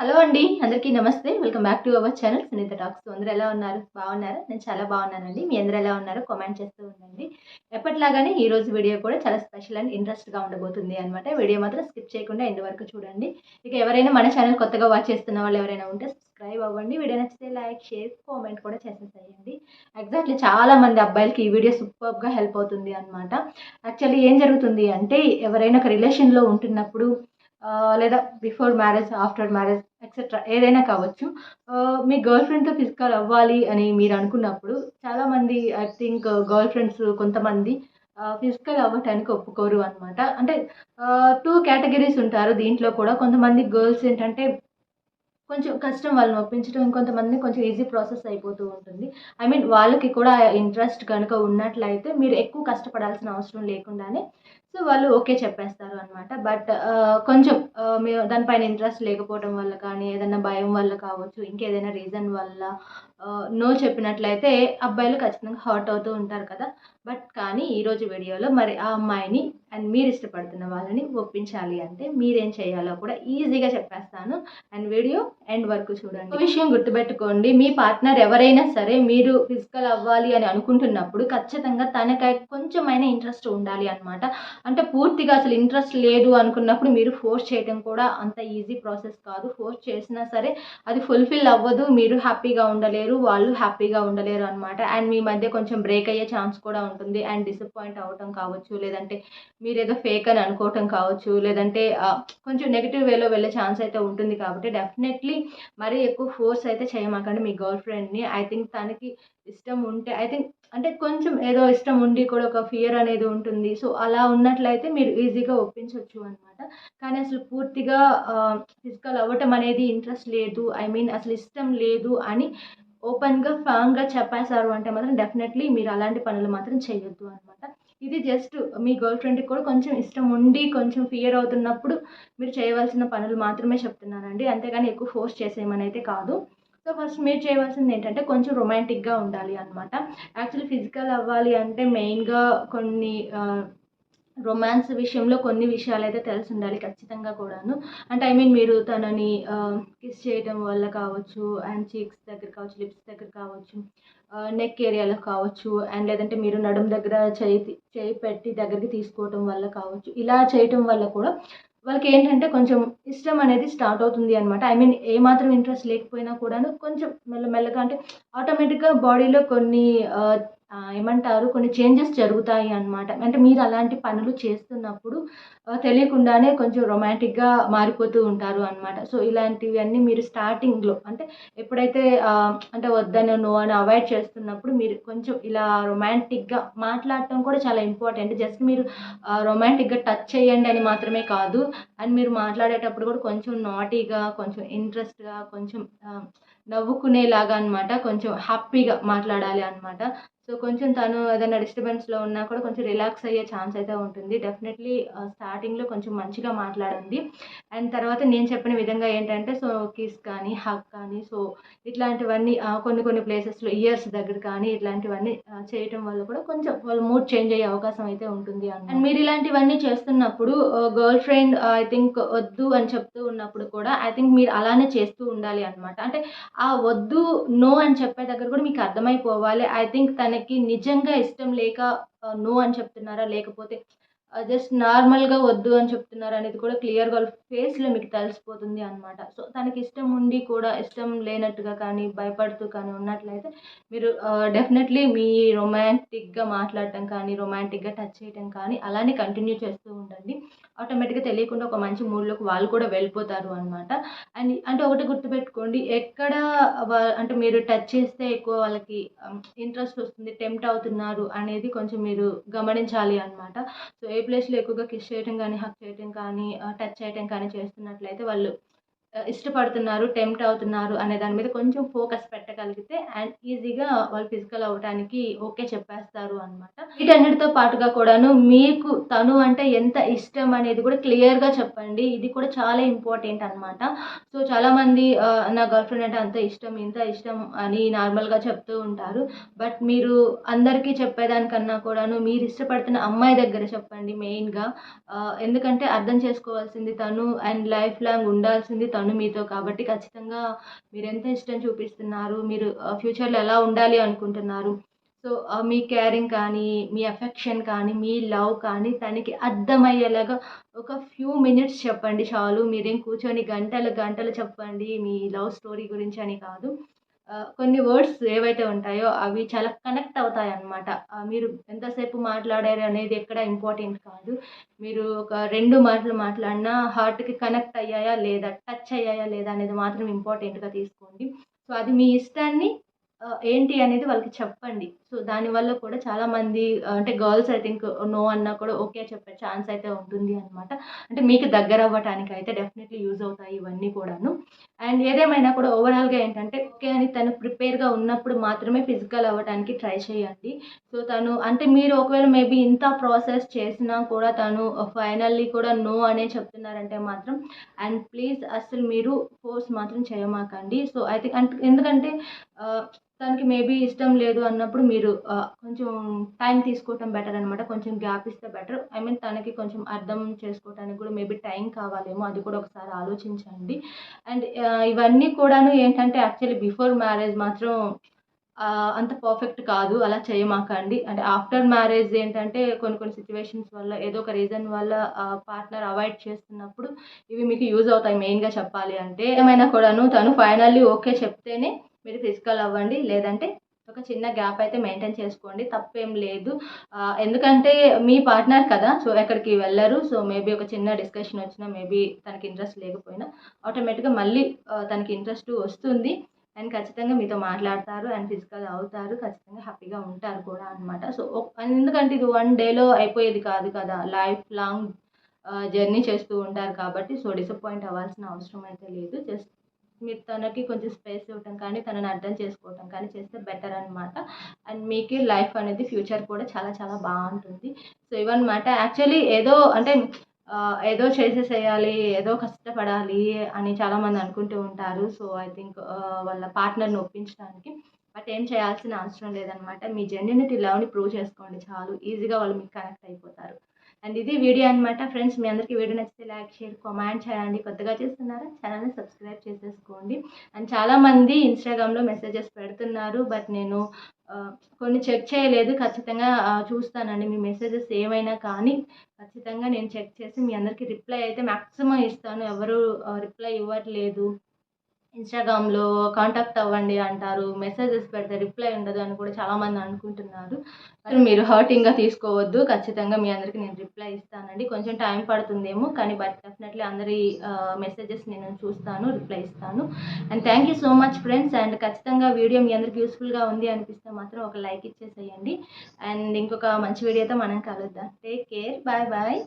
Hello అండి అందరికీ నమస్తే. Welcome back to our channel Sunitha talks అందరూ ఎలా ఉన్నారు? బాగున్నారా? నేను చాలా బాగున్నానండి. మీ అందరూ ఎలా ఉన్నారో కామెంట్ చేస్తూ ఉండండి. ఎప్పటిలాగానే ఈ రోజు వీడియో కూడా చాలా స్పెషల్ అండ్ ఇంట్రెస్ట్గా ఉండబోతుంది అనమాట వీడియో మాత్రం స్కిప్ చేయకుండా ఎండ్ వరకు చూడండి. ఇక ఎవరైనా మన ఛానల్ కొత్తగా వాచ్ చేస్తున్న వాళ్ళు ఎవరైనా ఉంటే సబ్స్క్రైబ్ అవ్వండి. వీడియో నచ్చితే లైక్ షేర్ కామెంట్ కూడా చేసేసేయండి. ఎగ్జాక్ట్లీ చాలా మంది అబ్బాయిలకి ఈ వీడియో సూపర్గా హెల్ప్ అవుతుంది అనమాట యాక్చువల్లీ ఏం జరుగుతుంది అంటే ఎవరైనా ఒక రిలేషన్లో ఉంటున్నప్పుడు లేదా before marriage after marriage etcetera ఏదైనా కావచ్చు. మీ గర్ల్ ఫ్రెండ్తో ఫిజికల్ అవ్వాలి అని మీరు అనుకున్నప్పుడు చాలామంది ఐ థింక్ గర్ల్ ఫ్రెండ్స్ కొంతమంది ఫిజికల్ అవ్వటానికి ఒప్పుకోరు అనమాట అంటే టూ కేటగిరీస్ ఉంటారు దీంట్లో కూడా. కొంతమంది గర్ల్స్ ఏంటంటే కొంచెం కష్టం వాళ్ళని ఒప్పించడం కొంతమంది కొంచెం ఈజీ ప్రాసెస్ అయిపోతూ ఉంటుంది. ఐ మీన్ వాళ్ళకి కూడా ఇంట్రెస్ట్ కనుక ఉన్నట్లయితే మీరు ఎక్కువ కష్టపడాల్సిన అవసరం లేకుండానే సో వాళ్ళు ఓకే చెప్పేస్తారు అనమాట బట్ కొంచెం మీరు దానిపైన ఇంట్రెస్ట్ లేకపోవడం వల్ల కానీ ఏదైనా భయం వల్ల కావచ్చు ఇంకేదైనా రీజన్ వల్ల నో చెప్పినట్లయితే అబ్బాయిలు ఖచ్చితంగా హర్ట్ అవుతూ ఉంటారు కదా. బట్ కానీ ఈరోజు వీడియోలో మరి ఆ అమ్మాయిని అండ్ మీరు ఇష్టపడుతున్న వాళ్ళని ఒప్పించాలి అంటే మీరేం చేయాలో కూడా ఈజీగా చెప్పేస్తాను. అండ్ వీడియో ఎండ్ వరకు చూడండి. ఒక విషయం గుర్తుపెట్టుకోండి మీ పార్ట్నర్ ఎవరైనా సరే మీరు ఫిజికల్ అవ్వాలి అని అనుకుంటున్నప్పుడు ఖచ్చితంగా తనకై కొంచెమైనా ఇంట్రెస్ట్ ఉండాలి అనమాట అంటే పూర్తిగా అసలు ఇంట్రెస్ట్ లేదు అనుకున్నప్పుడు మీరు ఫోర్స్ చేయడం కూడా అంత ఈజీ ప్రాసెస్ కాదు. ఫోర్స్ చేసినా సరే అది ఫుల్ఫిల్ అవ్వదు మీరు హ్యాపీగా ఉండలేరు వాళ్ళు హ్యాపీగా ఉండలేరు అనమాట అండ్ మీ మధ్య కొంచెం బ్రేక్ అయ్యే ఛాన్స్ కూడా ఉంటుంది. అండ్ డిసప్పాయింట్ అవ్వటం కావచ్చు లేదంటే మీరు ఏదో ఫేక్ అని అనుకోవటం కావచ్చు లేదంటే కొంచెం నెగిటివ్ వేలో వెళ్ళే ఛాన్స్ అయితే ఉంటుంది కాబట్టి డెఫినెట్లీ మరీ ఎక్కువ ఫోర్స్ అయితే చేయమాకండి మీ గర్ల్ ఫ్రెండ్ని ఐ థింక్ తనకి ఇష్టం ఉంటే ఐ థింక్ అంటే కొంచెం ఏదో ఇష్టం ఉండి కూడా ఒక ఫియర్ అనేది ఉంటుంది. సో అలా ఉన్నట్లయితే మీరు ఈజీగా ఒప్పించవచ్చు అనమాట కానీ అసలు పూర్తిగా ఫిజికల్ అవ్వటం అనేది ఇంట్రెస్ట్ లేదు. ఐ మీన్ అసలు ఇష్టం లేదు అని ఓపెన్గా ఫామ్గా చెప్పేశారు అంటే మాత్రం డెఫినెట్లీ మీరు అలాంటి పనులు మాత్రం చేయొద్దు అనమాట ఇది జస్ట్ మీ గర్ల్ ఫ్రెండ్కి కూడా కొంచెం ఇష్టం ఉండి కొంచెం ఫియర్ అవుతున్నప్పుడు మీరు చేయవలసిన పనులు మాత్రమే చెప్తున్నానండి. అంతేగాని ఎక్కువ ఫోర్స్ చేసేయమని అయితే కాదు. సో ఫస్ట్ మీరు చేయవలసింది ఏంటంటే కొంచెం రొమాంటిక్గా ఉండాలి అనమాట యాక్చువల్లీ ఫిజికల్ అవ్వాలి అంటే మెయిన్గా కొన్ని రొమాన్స్ విషయంలో కొన్ని విషయాలు అయితే తెలిసి ఉండాలి ఖచ్చితంగా కూడాను. అంటే ఐ మీన్ మీరు తనని కిస్ చేయడం వల్ల కావచ్చు అండ్ చీక్స్ దగ్గర కావచ్చు లిప్స్ దగ్గర కావచ్చు నెక్ ఏరియాలో కావచ్చు అండ్ లేదంటే మీరు నడుం దగ్గర చేయి చేయి పెట్టి దగ్గరికి తీసుకోవటం వల్ల కావచ్చు. ఇలా చేయటం వల్ల కూడా వాళ్ళకి ఏంటంటే కొంచెం ఇష్టం అనేది స్టార్ట్ అవుతుంది అనమాట ఐ మీన్ ఏమాత్రం ఇంట్రెస్ట్ లేకపోయినా కూడాను కొంచెం మెల్లమెల్లగా అంటే ఆటోమేటిక్గా బాడీలో కొన్ని ఏమంటారు కొన్ని చేంజెస్ జరుగుతాయి అన్నమాట. అంటే మీరు అలాంటి పనులు చేస్తున్నప్పుడు తెలియకుండానే కొంచెం రొమాంటిక్గా మారిపోతూ ఉంటారు అనమాట సో ఇలాంటివన్నీ మీరు స్టార్టింగ్లో అంటే ఎప్పుడైతే అంటే వద్దనో నో అని అవాయిడ్ చేస్తున్నప్పుడు మీరు కొంచెం ఇలా రొమాంటిక్గా మాట్లాడటం కూడా చాలా ఇంపార్టెంట్. జస్ట్ మీరు రొమాంటిక్గా టచ్ చేయండి అని మాత్రమే కాదు. అండ్ మీరు మాట్లాడేటప్పుడు కూడా కొంచెం నాటీగా కొంచెం ఇంట్రెస్ట్గా కొంచెం నవ్వుకునేలాగా అనమాట కొంచెం హ్యాపీగా మాట్లాడాలి అనమాట సో కొంచెం తను ఏదైనా డిస్టర్బెన్స్లో ఉన్నా కూడా కొంచెం రిలాక్స్ అయ్యే ఛాన్స్ అయితే ఉంటుంది. డెఫినెట్లీ స్టార్టింగ్లో కొంచెం మంచిగా మాట్లాడండి. అండ్ తర్వాత నేను చెప్పిన విధంగా ఏంటంటే సో కిస్ కానీ హక్ కానీ సో ఇట్లాంటివన్నీ కొన్ని కొన్ని ప్లేసెస్లో ఇయర్స్ దగ్గర కానీ ఇట్లాంటివన్నీ చేయటం వల్ల కూడా కొంచెం వాళ్ళ మూడ్ చేంజ్ అయ్యే అవకాశం అయితే ఉంటుంది అండ్ మీరు ఇలాంటివన్నీ చేస్తున్నప్పుడు గర్ల్ ఫ్రెండ్ ఐ థింక్ వద్దు అని చెప్తూ ఉన్నప్పుడు కూడా ఐ థింక్ మీరు అలానే చేస్తూ ఉండాలి అనమాట అంటే ఆ వద్దు నో అని చెప్పే దగ్గర కూడా మీకు అర్థమైపోవాలి. ఐ థింక్ తనకి నిజంగా ఇష్టం లేక నో అని చెప్తున్నారా? లేకపోతే జస్ట్ నార్మల్గా వద్దు అని చెప్తున్నారు అనేది కూడా క్లియర్గా ఫేస్లో మీకు తెలిసిపోతుంది అనమాట సో తనకి ఇష్టం ఉండి కూడా ఇష్టం లేనట్టుగా కానీ భయపడుతూ కానీ ఉన్నట్లయితే మీరు డెఫినెట్లీ మీ రొమాంటిక్గా మాట్లాడటం కానీ రొమాంటిక్గా టచ్ చేయటం కానీ అలానే కంటిన్యూ చేస్తూ ఉండండి. ఆటోమేటిక్గా తెలియకుండా ఒక మంచి మూడ్లోకి వాళ్ళు కూడా వెళ్ళిపోతారు అనమాట అండ్ అంటే ఒకటి గుర్తుపెట్టుకోండి ఎక్కడ అంటే మీరు టచ్ చేస్తే ఎక్కువ వాళ్ళకి um, ఇంట్రెస్ట్ వస్తుంది టెంప్ట్ అవుతున్నారు అనేది కొంచెం మీరు గమనించాలి అనమాట సో ఏ ప్లేస్లో ఎక్కువగా కిస్ చేయటం కానీ హక్ చేయటం కానీ టచ్ చేయటం కానీ చేస్తున్నట్లయితే వాళ్ళు ఇష్టపడుతున్నారు టెంప్ట్ అవుతున్నారు అనే దాని మీద కొంచెం ఫోకస్ పెట్టగలిగితే అండ్ ఈజీగా వాళ్ళు ఫిజికల్ అవ్వడానికి ఓకే చెప్పేస్తారు అనమాట వీటన్నిటితో పాటుగా కూడాను మీకు తను అంటే ఎంత ఇష్టం అనేది కూడా క్లియర్గా చెప్పండి. ఇది కూడా చాలా ఇంపార్టెంట్ అనమాట సో చాలామంది నా గర్ల్ ఫ్రెండ్ అంటే అంత ఇష్టం ఇంత ఇష్టం అని నార్మల్గా చెప్తూ ఉంటారు. బట్ మీరు అందరికీ చెప్పేదానికన్నా కూడాను మీరు ఇష్టపడుతున్న అమ్మాయి దగ్గర చెప్పండి మెయిన్గా. ఎందుకంటే అర్థం చేసుకోవాల్సింది తను అండ్ లైఫ్ లాంగ్ ఉండాల్సింది తను చేస్తాను మీతో కాబట్టి ఖచ్చితంగా మీరు ఎంత ఇష్టం చూపిస్తున్నారు మీరు ఫ్యూచర్లో ఎలా ఉండాలి అనుకుంటున్నారు. సో మీ కేరింగ్ కానీ మీ అఫెక్షన్ కానీ మీ లవ్ కానీ తనకి అర్థమయ్యేలాగా ఒక ఫ్యూ మినిట్స్ చెప్పండి చాలు. మీరేం కూర్చొని గంటలు గంటలు చెప్పండి మీ లవ్ స్టోరీ గురించి అని కాదు. కొన్ని వర్డ్స్ ఏవైతే ఉంటాయో అవి చాలా కనెక్ట్ అవుతాయి అన్నమాట మీరు ఎంతసేపు మాట్లాడారు అనేది ఎక్కడ ఇంపార్టెంట్ కాదు. మీరు ఒక రెండు మాటలు మాట్లాడినా హార్ట్కి కనెక్ట్ అయ్యాయా లేదా టచ్ అయ్యాయా లేదా అనేది మాత్రం ఇంపార్టెంట్గా తీసుకోండి. సో అది మీ ఇష్టాన్ని ఏంటి అనేది వాళ్ళకి చెప్పండి. సో దానివల్ల కూడా చాలామంది అంటే గర్ల్స్ ఐ థింక్ నో అన్నా కూడా ఓకే చెప్పే ఛాన్స్ అయితే ఉంటుంది అనమాట అంటే మీకు దగ్గర అవ్వటానికి అయితే డెఫినెట్లీ యూజ్ అవుతాయి ఇవన్నీ కూడాను. అండ్ ఏదేమైనా కూడా ఓవరాల్గా ఏంటంటే ఓకే అని తను ప్రిపేర్గా ఉన్నప్పుడు మాత్రమే ఫిజికల్ అవ్వడానికి ట్రై చేయండి. సో తను అంటే మీరు ఒకవేళ మేబీ ఇంత ప్రాసెస్ చేసినా కూడా తను ఫైనల్లీ కూడా నో అనే చెప్తున్నారంటే మాత్రం అండ్ ప్లీజ్ అసలు మీరు ఫోర్స్ మాత్రం చేయమాకండి. సో ఐ థింక్ అంటే ఎందుకంటే తనకి మేబీ ఇష్టం లేదు అన్నప్పుడు మీరు కొంచెం టైం తీసుకోవటం బెటర్ అనమాట కొంచెం గ్యాప్ ఇస్తే బెటర్. ఐ మీన్ తనకి కొంచెం అర్థం చేసుకోవటానికి కూడా మేబీ టైం కావాలేమో అది కూడా ఒకసారి ఆలోచించండి. అండ్ ఇవన్నీ కూడాను ఏంటంటే యాక్చువల్లీ బిఫోర్ మ్యారేజ్ మాత్రం అంత పర్ఫెక్ట్ కాదు. అలా చేయమాకండి. అంటే ఆఫ్టర్ మ్యారేజ్ ఏంటంటే కొన్ని కొన్ని సిచ్యువేషన్స్ వల్ల ఏదో ఒక రీజన్ వల్ల పార్ట్నర్ అవాయిడ్ చేస్తున్నప్పుడు ఇవి మీకు యూజ్ అవుతాయి మెయిన్గా చెప్పాలి అంటే. ఏమైనా కూడాను తను ఫైనల్లీ ఓకే చెప్తేనే మీరు ఫిజికల్ అవ్వండి. లేదంటే ఒక చిన్న గ్యాప్ అయితే మెయింటైన్ చేసుకోండి. తప్పేం లేదు. ఎందుకంటే మీ పార్ట్నర్ కదా సో ఎక్కడికి వెళ్ళరు. సో మేబీ ఒక చిన్న డిస్కషన్ వచ్చినా మేబీ తనకి ఇంట్రెస్ట్ లేకపోయినా ఆటోమేటిక్గా మళ్ళీ తనకి ఇంట్రెస్ట్ వస్తుంది. అండ్ ఖచ్చితంగా మీతో మాట్లాడతారు అండ్ ఫిజికల్ అవుతారు. ఖచ్చితంగా హ్యాపీగా ఉంటారు కూడా అనమాట సో ఎందుకంటే ఇది వన్ డేలో అయిపోయేది కాదు కదా. లైఫ్ లాంగ్ జర్నీ చేస్తూ ఉంటారు కాబట్టి సో డిసప్పాయింట్ అవ్వాల్సిన అవసరం అయితే లేదు. జస్ట్ మీరు తనకి కొంచెం స్పేస్ ఇవ్వటం కానీ తనని అర్థం చేసుకోవటం కానీ చేస్తే బెటర్ అనమాట అండ్ మీకు లైఫ్ అనేది ఫ్యూచర్ కూడా చాలా చాలా బాగుంటుంది. సో ఇవన్నమాట. యాక్చువల్లీ ఏదో అంటే ఏదో చేసేసేయాలి ఏదో కష్టపడాలి అని చాలామంది అనుకుంటూ ఉంటారు. సో ఐ థింక్ వాళ్ళ పార్ట్నర్ని ఒప్పించడానికి. బట్ ఏం చేయాల్సిన అవసరం లేదనమాట మీ జెన్యునిటీ లవ్ని ప్రూవ్ చేసుకోండి చాలు. ఈజీగా వాళ్ళు మీకు కనెక్ట్ అయిపోతారు. అండ్ ఇది వీడియో అనమాట ఫ్రెండ్స్ మీ అందరికీ వీడియో నచ్చితే లైక్ షేర్ కామెంట్ చేయండి. కొత్తగా చేస్తున్నారా ఛానల్ని సబ్స్క్రైబ్ చేసేసుకోండి. అండ్ చాలామంది ఇన్స్టాగ్రామ్లో మెసేజెస్ పెడుతున్నారు బట్ నేను కొన్ని చెక్ చేయలేదు. ఖచ్చితంగా చూస్తానండి మీ మెసేజెస్ ఏమైనా కానీ. ఖచ్చితంగా నేను చెక్ చేసి మీ అందరికీ రిప్లై అయితే మ్యాక్సిమం ఇస్తాను. ఎవరు రిప్లై ఇవ్వట్లేదు. ఇన్స్టాగ్రామ్లో కాంటాక్ట్ అవ్వండి అంటారు మెసేజెస్ పెడితే రిప్లై ఉండదు అని కూడా చాలామంది అనుకుంటున్నారు. మీరు హర్టింగ్గా తీసుకోవద్దు ఖచ్చితంగా మీ అందరికీ నేను రిప్లై ఇస్తానండి. కొంచెం టైం పడుతుందేమో కానీ బట్ డెఫినెట్లీ అందరి మెసేజెస్ నేను చూస్తాను రిప్లై ఇస్తాను. And thank you so much friends and ఖచ్చితంగా వీడియో మీ అందరికి యూస్ఫుల్గా ఉంది అనిపిస్తే మాత్రం ఒక లైక్ ఇచ్చేసేయండి. అండ్ ఇంకొక మంచి వీడియోతో మనం కలుద్దాం. Take care bye bye